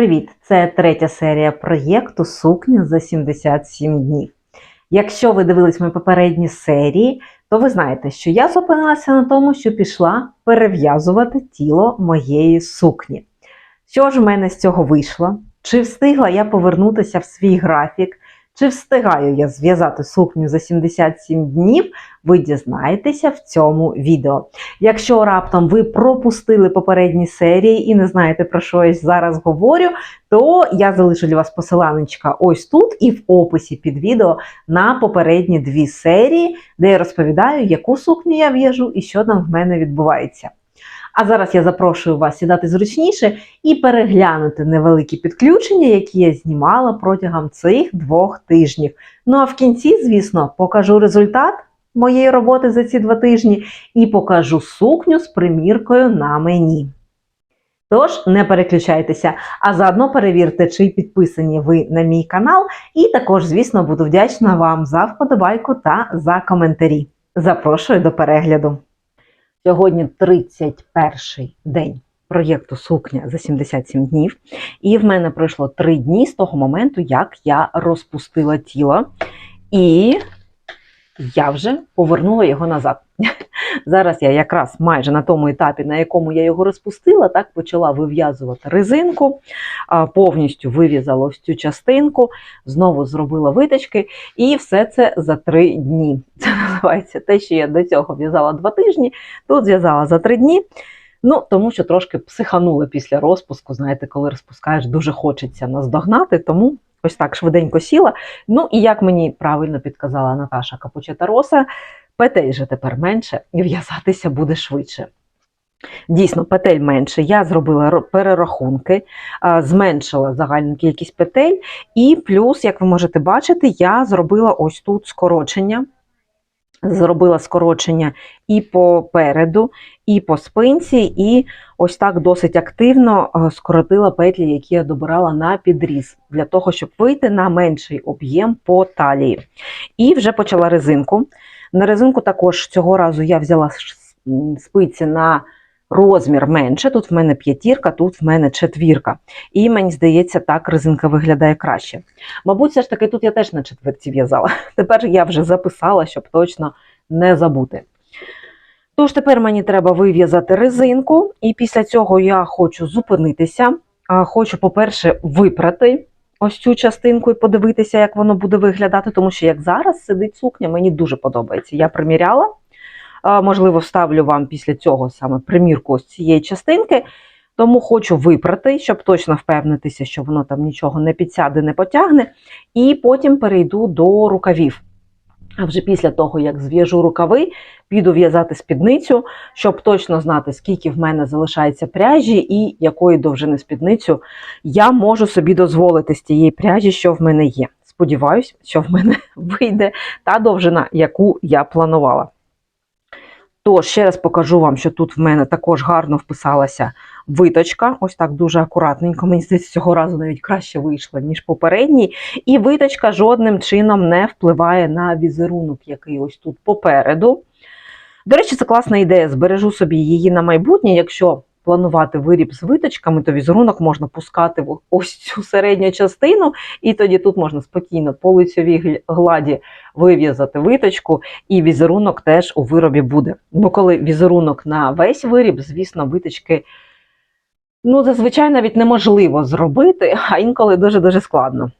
Привіт! Це третя серія проєкту Сукня за 77 днів. Якщо ви дивились мої попередні серії, то ви знаєте, що я зупинилася на тому, що пішла перев'язувати тіло моєї сукні. Що ж в мене з цього вийшло? Чи встигла я повернутися в свій графік? Чи встигаю я зв'язати сукню за 77 днів? Ви дізнаєтеся в цьому відео. Якщо раптом ви пропустили попередні серії і не знаєте, про що я зараз говорю, то я залишу для вас посиланочка ось тут і в описі під відео на попередні дві серії, де я розповідаю, яку сукню я в'яжу і що там в мене відбувається. А зараз я запрошую вас сідати зручніше і переглянути невеликі підключення, які я знімала протягом цих двох тижнів. Ну а в кінці, звісно, покажу результат моєї роботи за ці два тижні і покажу сукню з приміркою на мені. Тож не переключайтеся, а заодно перевірте, чи підписані ви на мій канал, і також, звісно, буду вдячна вам за вподобайку та за коментарі. Запрошую до перегляду. Сьогодні 31 день проєкту Сукня за 77 днів, і в мене пройшло 3 дні з того моменту, як я розпустила тіло. І я вже повернула його назад. Зараз я якраз майже на тому етапі, на якому я його розпустила, так почала вив'язувати резинку, повністю вив'язала ось цю частинку, знову зробила виточки, і все це за три дні. Це називається те, що я до цього в'язала два тижні, тут зв'язала за три дні. Ну, тому що трошки психанула після розпуску. Знаєте, коли розпускаєш, дуже хочеться наздогнати, тому ось так швиденько сіла. Ну і як мені правильно підказала Наташа Капучета-Роса, петель же тепер менше, і в'язатися буде швидше. Дійсно, петель менше. Я зробила перерахунки, зменшила загальну кількість петель, і плюс, як ви можете бачити, я зробила ось тут скорочення. Зробила скорочення і попереду, і по спинці, і ось так досить активно е, скоротила петлі, які я добирала на підріз, для того, щоб вийти на менший об'єм по талії. І вже почала резинку. На резинку також цього разу я взяла спиці на розмір менше. Тут в мене п'ятірка, тут в мене четвірка. І мені здається, так резинка виглядає краще. Мабуть, все ж таки тут я теж на четверті в'язала. Тепер я вже записала, щоб точно не забути. Тож тепер мені треба вив'язати резинку, і після цього я хочу зупинитися. Хочу, по-перше, випрати ось цю частинку і подивитися, як воно буде виглядати, тому що як зараз сидить сукня, мені дуже подобається. Я приміряла. Можливо, вставлю вам після цього саме примірку ось цієї частинки. Тому хочу випрати, щоб точно впевнитися, що воно там нічого не підсяде, не потягне. І потім перейду до рукавів. А вже після того, як зв'яжу рукави, піду в'язати спідницю, щоб точно знати, скільки в мене залишається пряжі і якої довжини спідницю я можу собі дозволити з тієї пряжі, що в мене є. Сподіваюсь, що в мене вийде та довжина, яку я планувала. Тож, ще раз покажу вам, що тут в мене також гарно вписалася виточка. Ось так дуже акуратненько. Мені здається, цього разу навіть краще вийшла, ніж попередній. І виточка жодним чином не впливає на візерунок, який ось тут попереду. До речі, це класна ідея. Збережу собі її на майбутнє. Якщо планувати виріб з виточками, то візерунок можна пускати в ось цю середню частину, і тоді тут можна спокійно по лицьовій гладі вив'язати виточку, і візерунок теж у виробі буде. Бо коли візерунок на весь виріб, звісно, виточки ну, зазвичай навіть неможливо зробити, а інколи дуже-дуже складно.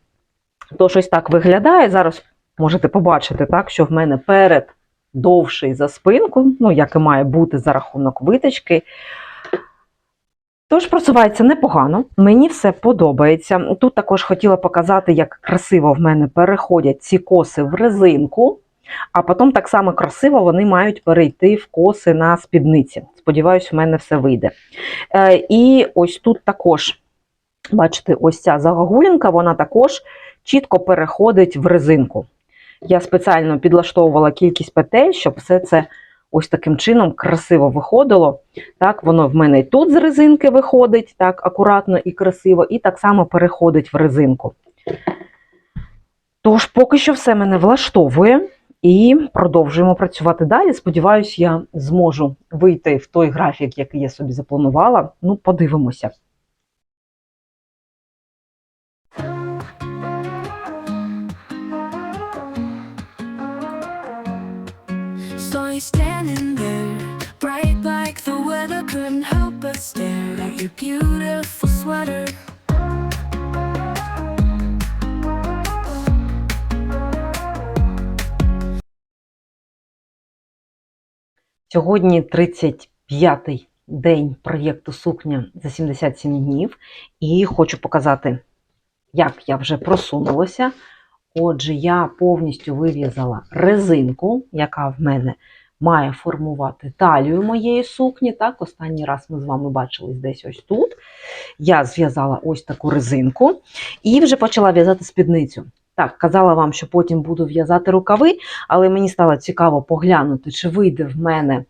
Тож ось так виглядає. Зараз можете побачити, так, що в мене перед довший за спинку, ну, як і має бути за рахунок виточки. Тож просувається непогано, мені все подобається. Тут також хотіла показати, як красиво в мене переходять ці коси в резинку, а потім так само красиво вони мають перейти в коси на спідниці. Сподіваюсь, в мене все вийде. Е, І ось тут також, бачите, ось ця загогулінка, вона також чітко переходить в резинку. Я спеціально підлаштовувала кількість петель, щоб все це ось таким чином красиво виходило. Так, воно в мене і тут з резинки виходить, так, акуратно і красиво, і так само переходить в резинку. Тож, поки що все мене влаштовує. І продовжуємо працювати далі. Сподіваюсь, я зможу вийти в той графік, який я собі запланувала. Ну, подивимося. Help but stare at your beautiful sweater. Сьогодні 35-й день проєкту Сукня за 77 днів, і хочу показати, як я вже просунулася. Отже, я повністю вив'язала резинку, яка в мене має формувати талію моєї сукні. Так, останній раз ми з вами бачились десь ось тут. Я зв'язала ось таку резинку і вже почала в'язати спідницю. Так, казала вам, що потім буду в'язати рукави, але мені стало цікаво поглянути, чи вийде в мене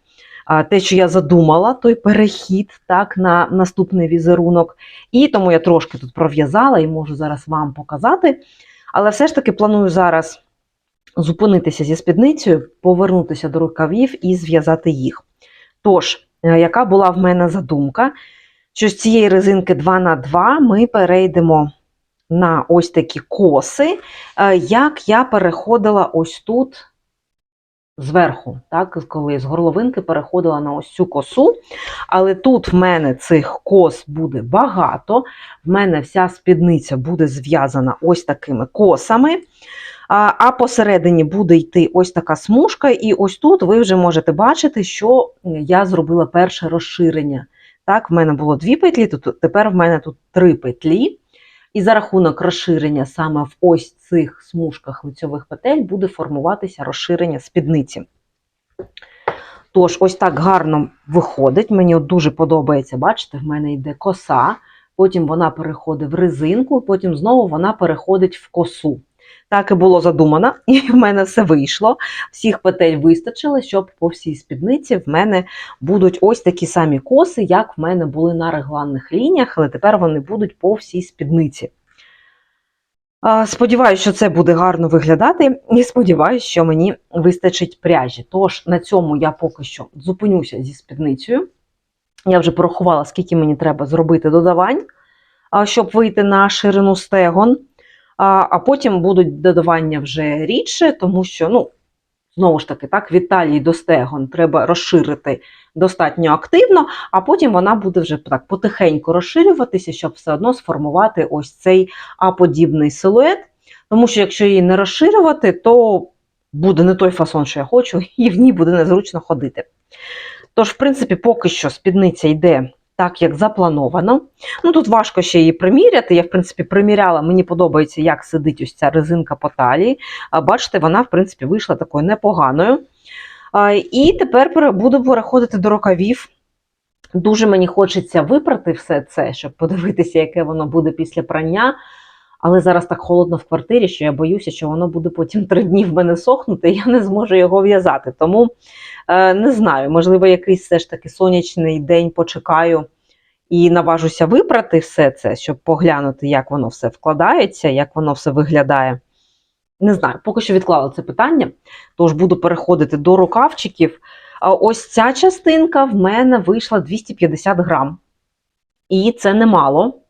те, що я задумала, той перехід так, на наступний візерунок. І тому я трошки тут пров'язала і можу зараз вам показати. Але все ж таки планую зараз зупинитися зі спідницею, повернутися до рукавів і зв'язати їх. Тож, е, яка була в мене задумка, що з цієї резинки 2х2 ми перейдемо на ось такі коси, е, як я переходила ось тут зверху, так, коли з горловинки переходила на ось цю косу. Але тут в мене цих кос буде багато. В мене вся спідниця буде зв'язана ось такими косами. А, посередині буде йти ось така смужка, і ось тут ви вже можете бачити, що я зробила перше розширення. Так, в мене було дві петлі, тут, тепер в мене тут три петлі. І за рахунок розширення саме в ось цих смужках лицьових петель буде формуватися розширення спідниці. Тож, ось так гарно виходить. Мені дуже подобається, бачите, в мене йде коса, потім вона переходить в резинку, потім знову вона переходить в косу. Так і було задумано, і в мене все вийшло. Всіх петель вистачило, щоб по всій спідниці в мене будуть ось такі самі коси, як в мене були на регланних лініях, але тепер вони будуть по всій спідниці. Сподіваюся, що це буде гарно виглядати, і сподіваюся, що мені вистачить пряжі. Тож на цьому я поки що зупинюся зі спідницею. Я вже порахувала, скільки мені треба зробити додавань, щоб вийти на ширину стегон. А, а потім будуть додавання вже рідше, тому що, ну, знову ж таки, так, від талії до стегон треба розширити достатньо активно, а потім вона буде вже так потихеньку розширюватися, щоб все одно сформувати ось цей А-подібний силует. Тому що якщо її не розширювати, то буде не той фасон, що я хочу, і в ній буде незручно ходити. Тож, в принципі, поки що спідниця йде так, як заплановано. Ну, Тут важко ще її приміряти. Я, в принципі, приміряла, мені подобається, як сидить ось ця резинка по талії. Бачите, вона, в принципі, вийшла такою непоганою. І тепер буду переходити до рукавів. Дуже мені хочеться випрати все це, щоб подивитися, яке воно буде після прання. Але зараз так холодно в квартирі, що я боюся, що воно буде потім три дні в мене сохнути, і я не зможу його в'язати. Тому не знаю, можливо, якийсь все ж таки сонячний день почекаю і наважуся випрати все це, щоб поглянути, як воно все вкладається, як воно все виглядає. Не знаю, поки що відклала це питання, тож буду переходити до рукавчиків. Ось ця частинка в мене вийшла 250 грам. І це немало.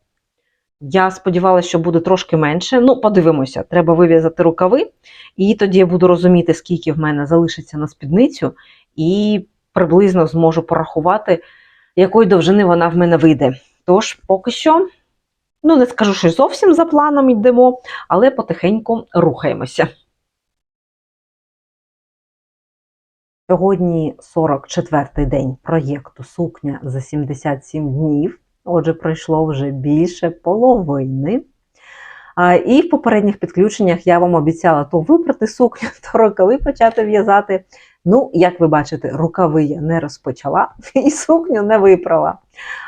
Я сподівалася, що буде трошки менше. Ну, подивимося, треба вив'язати рукави, і тоді я буду розуміти, скільки в мене залишиться на спідницю, і приблизно зможу порахувати, якої довжини вона в мене вийде. Тож, поки що, ну, не скажу, що зовсім за планом йдемо, але потихеньку рухаємося. Сьогодні 44-й день проєкту Сукня за 77 днів. Отже, пройшло вже більше половини. І в попередніх підключеннях я вам обіцяла то випрати сукню, то рукави почати в'язати. Ну, як ви бачите, рукави я не розпочала і сукню не виправила.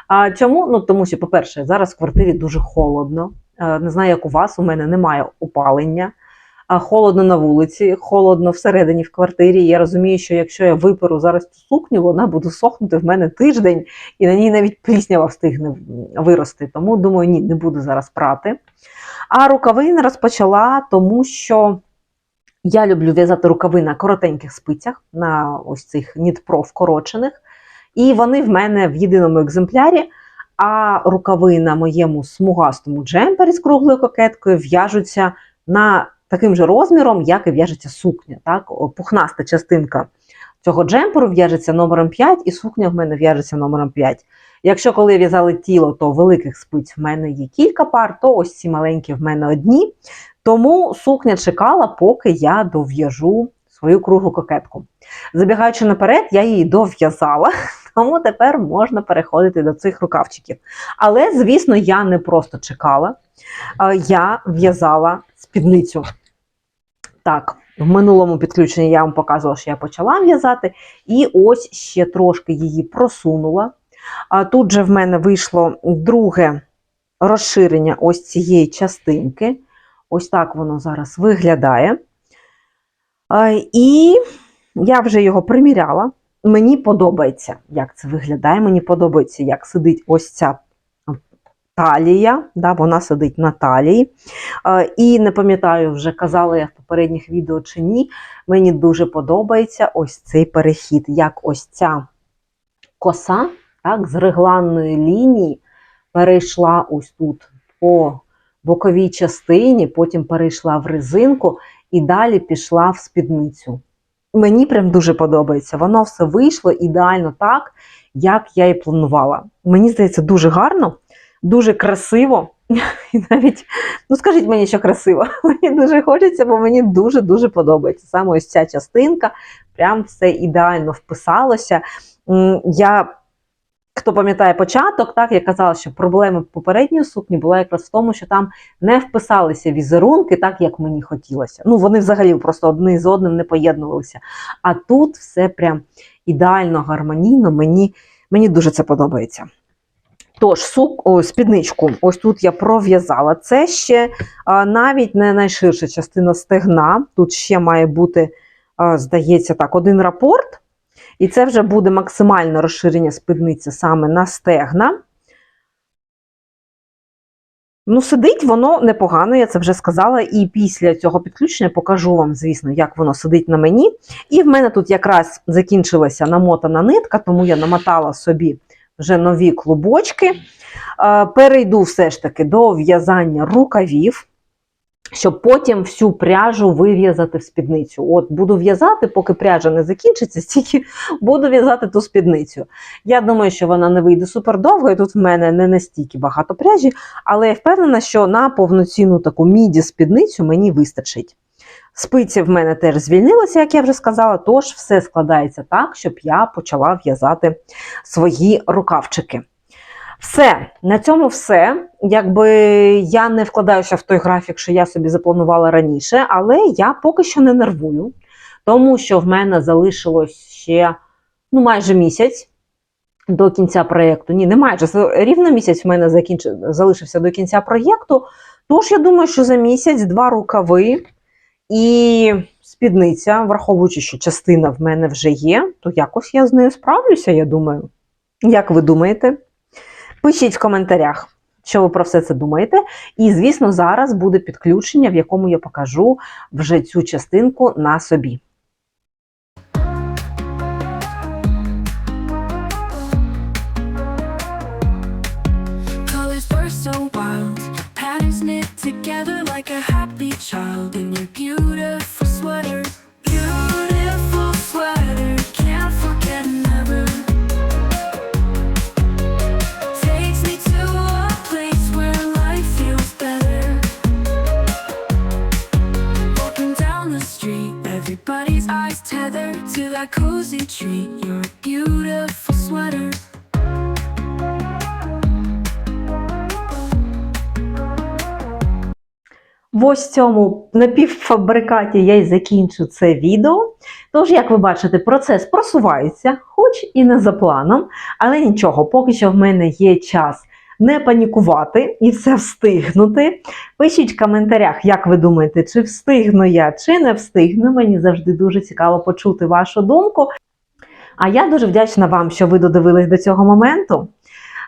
А чому? Ну, тому що, по-перше, зараз в квартирі дуже холодно. Е, Не знаю, як у вас, у мене немає опалення. Холодно на вулиці, холодно всередині в квартирі. Я розумію, що якщо я виперу зараз цю сукню, вона буде сохнути в мене тиждень, і на ній навіть пліснява встигне вирости. Тому думаю, ні, не буду зараз прати. А рукави не розпочала, тому що я люблю в'язати рукави на коротеньких спицях, на ось цих нітпро вкорочених. І вони в мене в єдиному екземплярі. А рукави на моєму смугастому джемпері з круглою кокеткою в'яжуться на таким же розміром, як і в'яжеться сукня. Так? Пухнаста частинка цього джемперу в'яжеться номером 5, і сукня в мене в'яжеться номером 5. Якщо коли в'язали тіло, то великих спиць в мене є кілька пар, то ось ці маленькі в мене одні. Тому сукня чекала, поки я дов'яжу свою круглу кокетку. Забігаючи наперед, я її дов'язала, тому тепер можна переходити до цих рукавчиків. Але, звісно, я не просто чекала, я в'язала спідницю. Так, в минулому підключенні я вам показувала, що я почала в'язати, і ось ще трошки її просунула. А тут же в мене вийшло друге розширення ось цієї частинки. Ось так воно зараз виглядає. І я вже його приміряла. Мені подобається, як це виглядає. Мені подобається, як сидить ось ця талія. Да, вона сидить на талії. І не пам'ятаю, вже казала я в попередніх відео чи ні. Мені дуже подобається ось цей перехід, як ось ця коса так, з регланної лінії перейшла ось тут по боковій частині, потім перейшла в резинку і далі пішла в спідницю. Мені прям дуже подобається. Воно все вийшло ідеально так, як я і планувала. Мені здається, дуже гарно, дуже красиво. І навіть, ну скажіть мені, що красиво. Мені дуже хочеться, бо мені дуже-дуже подобається. Саме ось ця частинка, прям все ідеально вписалося. Я Хто пам'ятає початок, так я казала, що проблема попередньої сукні була якраз в тому, що там не вписалися візерунки так, як мені хотілося. Ну, вони взагалі просто одне з одним не поєднувалися. А тут все прям ідеально гармонійно, мені, мені дуже це подобається. Тож, сук, о, спідничку, ось тут я пров'язала. Це ще а, навіть не найширша частина стегна. Тут ще має бути, а, здається, так, один рапорт. І це вже буде максимальне розширення спідниці саме на стегна. Ну, сидить воно непогано, я це вже сказала. І після цього підключення покажу вам, звісно, як воно сидить на мені. І в мене тут якраз закінчилася намотана нитка, тому я намотала собі вже нові клубочки. Е, Перейду все ж таки до в'язання рукавів щоб потім всю пряжу вив'язати в спідницю. От буду в'язати, поки пряжа не закінчиться, стільки буду в'язати ту спідницю. Я думаю, що вона не вийде супер довго, і тут в мене не настільки багато пряжі, але я впевнена, що на повноцінну таку міді спідницю мені вистачить. Спиці в мене теж звільнилися, як я вже сказала, тож все складається так, щоб я почала в'язати свої рукавчики. Все, на цьому все. Якби я не вкладаюся в той графік, що я собі запланувала раніше, але я поки що не нервую, тому що в мене залишилось ще ну, майже місяць до кінця проєкту. Ні, не майже рівно місяць в мене закінч... залишився до кінця проєкту. Тож я думаю, що за місяць два рукави і спідниця, враховуючи, що частина в мене вже є, то якось я з нею справлюся, я думаю. Як ви думаєте? Пишіть в коментарях, що ви про все це думаєте. І, звісно, зараз буде підключення, в якому я покажу вже цю частинку на собі. Together like a happy child В ось цьому напівфабрикаті я й закінчу це відео. Тож, як ви бачите, процес просувається, хоч і не за планом, але нічого, поки що в мене є час не панікувати і все встигнути. Пишіть в коментарях, як ви думаєте, чи встигну я, чи не встигну. Мені завжди дуже цікаво почути вашу думку. А я дуже вдячна вам, що ви додивились до цього моменту.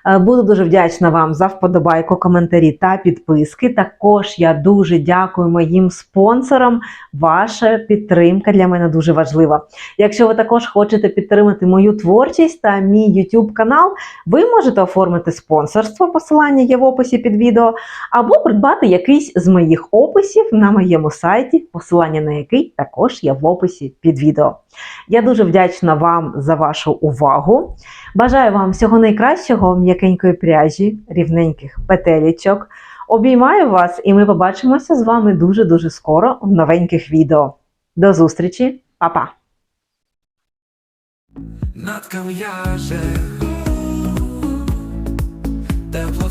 Е, Буду дуже вдячна вам за вподобайку, коментарі та підписки. Також я дуже дякую моїм спонсорам. Ваша підтримка для мене дуже важлива. Якщо ви також хочете підтримати мою творчість та мій YouTube канал, ви можете оформити спонсорство. Посилання є в описі під відео, або придбати якийсь з моїх описів на моєму сайті, посилання на який також є в описі під відео. Я дуже вдячна вам за вашу увагу. Бажаю вам всього найкращого, м'якенької пряжі, рівненьких петелічок. Обіймаю вас, і ми побачимося з вами дуже-дуже скоро в новеньких відео. До зустрічі, Па-па! Над в'яже тепло